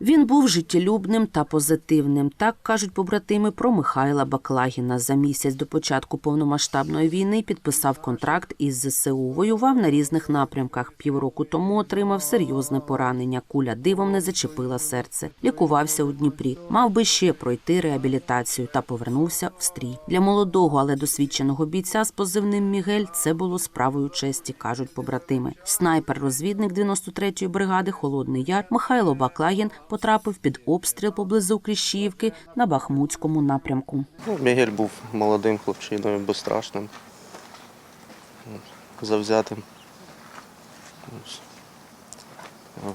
Він був життєлюбним та позитивним. Так кажуть побратими про Михайла Баклагіна. За місяць до початку повномасштабної війни підписав контракт із ЗСУ. Воював на різних напрямках. Півроку тому отримав серйозне поранення. Куля дивом не зачепила серце. Лікувався у Дніпрі. Мав би ще пройти реабілітацію та повернувся в стрій. Для молодого, але досвідченого бійця з позивним Мігель це було справою честі, кажуть побратими. Снайпер-розвідник 93-ї бригади Холодний Яр Михайло Баклагін потрапив під обстріл поблизу Кліщіївки на Бахмутському напрямку. Ну, Мігель був молодим хлопчиною, безстрашним, завзятим.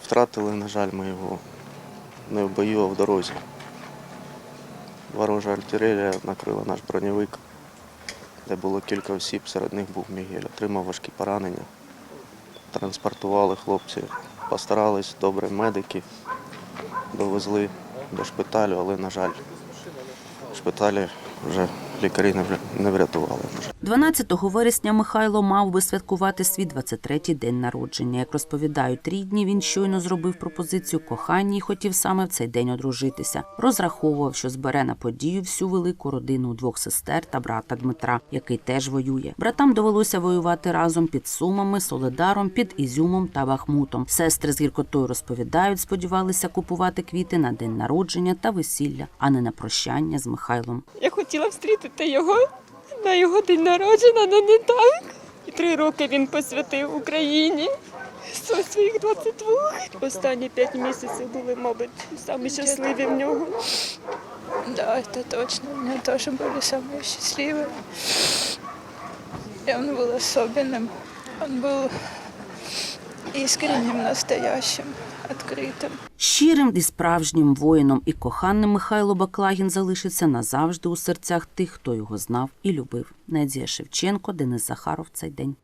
Втратили, на жаль, ми його не в бою, а в дорозі. Ворожа артилерія накрила наш броньовик, де було кілька осіб, серед них був Мігель. Отримав важкі поранення. Транспортували хлопці, постарались, добре медики, довезли до шпиталю, але, на жаль, в шпиталі вже лікарі не вря- не врятували. 12 вересня Михайло мав би святкувати свій 23-й день народження. Як розповідають рідні, він щойно зробив пропозицію коханні і хотів саме в цей день одружитися. Розраховував, що збере на подію всю велику родину двох сестер та брата Дмитра, який теж воює. Братам довелося воювати разом під Сумами, Соледаром, під Ізюмом та Бахмутом. Сестри з гіркотою розповідають, сподівалися купувати квіти на день народження та весілля, а не на прощання з Михайлом. Я хотіла встрітити його на його день народження, але не так. І три роки він посвятив Україні. З своїх 22. Останні п'ять місяців були, мабуть, самі щасливі в нього. Да, это точно. У меня тоже были самые счастливые. И он был особенным. Он был искренним, настоящим, відкритим. Щирим і справжнім воїном і коханим Михайло Баклагін залишиться назавжди у серцях тих, хто його знав і любив. Надія Шевченко, Денис Захаров. Цей день.